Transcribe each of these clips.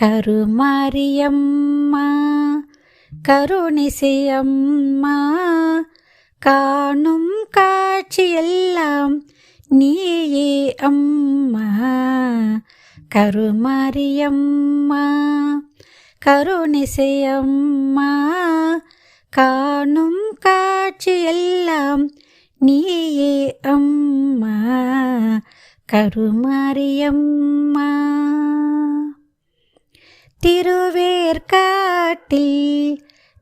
கருமாரியம்மா கருணிசையம்மா காணும் காட்சியெல்லாம் நீயே அம்மா. கருமாரியம்மா கருணிசையம்மா காணும் காட்சியெல்லாம் நீயே அம்மா. கருமாரியம்மா திருவேற்காட்டில்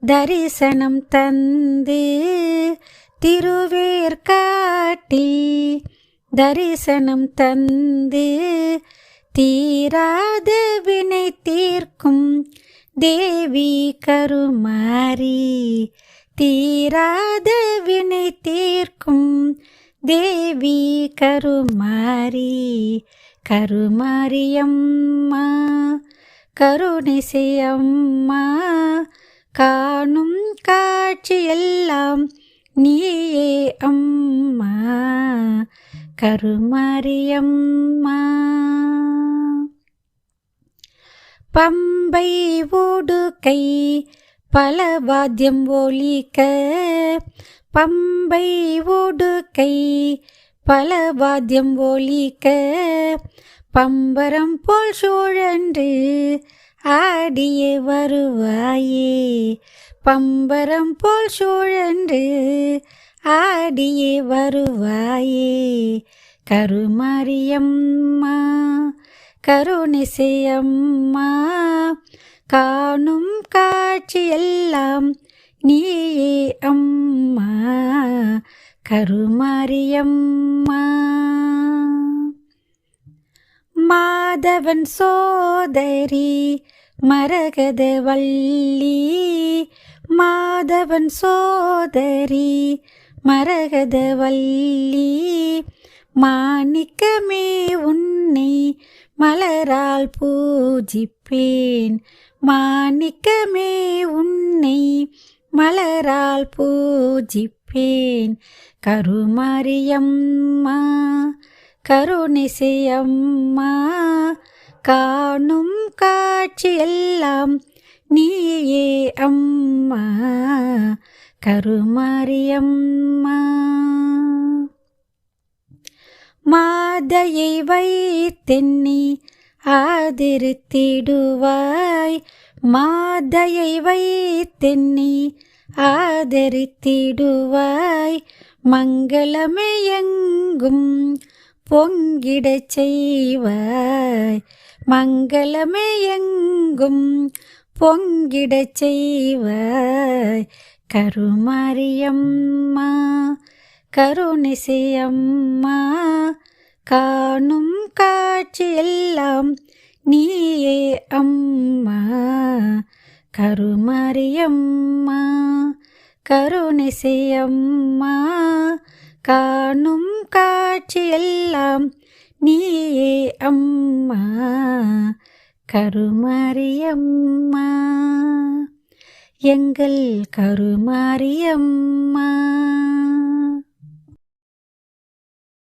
தரிசனம் தந்து திருவேற்காட்டில் தரிசனம் தந்து தீராத வினை தீர்க்கும் தேவி கருமாரி தீராத வினை தீர்க்கும் தேவி கருமாரி கருமாரியம்மா. கருணிசையம்மா காணும் காட்சியெல்லாம் நீயே அம்மா. கருமாரியம்மா பம்பை ஓடுகை பல வாத்தியம் ஒலிக்க. பம்பை ஓடுகை பல வாத்தியம் ஒலிக்க. பம்பரம் போல் சூழன்று ஆடியே வருவாயே. பம்பரம் போல் சூழன்று ஆடியே வருவாயே. கருமாரியம்மா கருணிசையம்மா காணும் காட்சியெல்லாம் நீயே அம்மா. கருமாரியம்மா மாதவன் சோதரி மரகத வள்ளி. மாதவன் சோதரி மரகத வள்ளி. மாணிக்கமே உன்னை மலரால் பூஜிப்பேன். மாணிக்கமே உன்னை மலரால் பூஜிப்பேன். கருமரியம்மா கருணிசையம்மா காணும் காட்சியெல்லாம் நீயே அம்மா கருமாரியம்மா. மாதையை வைத்தென்னி ஆதரித்திடுவாய் மாதையை வைத்தென்னி ஆதரித்திடுவாய் மங்களமே எங்கும் பொங்கிடச் செய்வாய். மங்களமே எங்கும் பொங்கிடச் செய்வாய். கருமாரியம்மா கருணிசையம்மா காணும் காட்சியெல்லாம் நீயே அம்மா. கருமாரியம்மா கருணிசையம்மா காணும் காட்சியெல்லாம் நீயே அம்மா கருமாரியம்மா. எங்கள் கருமாரியம்மா.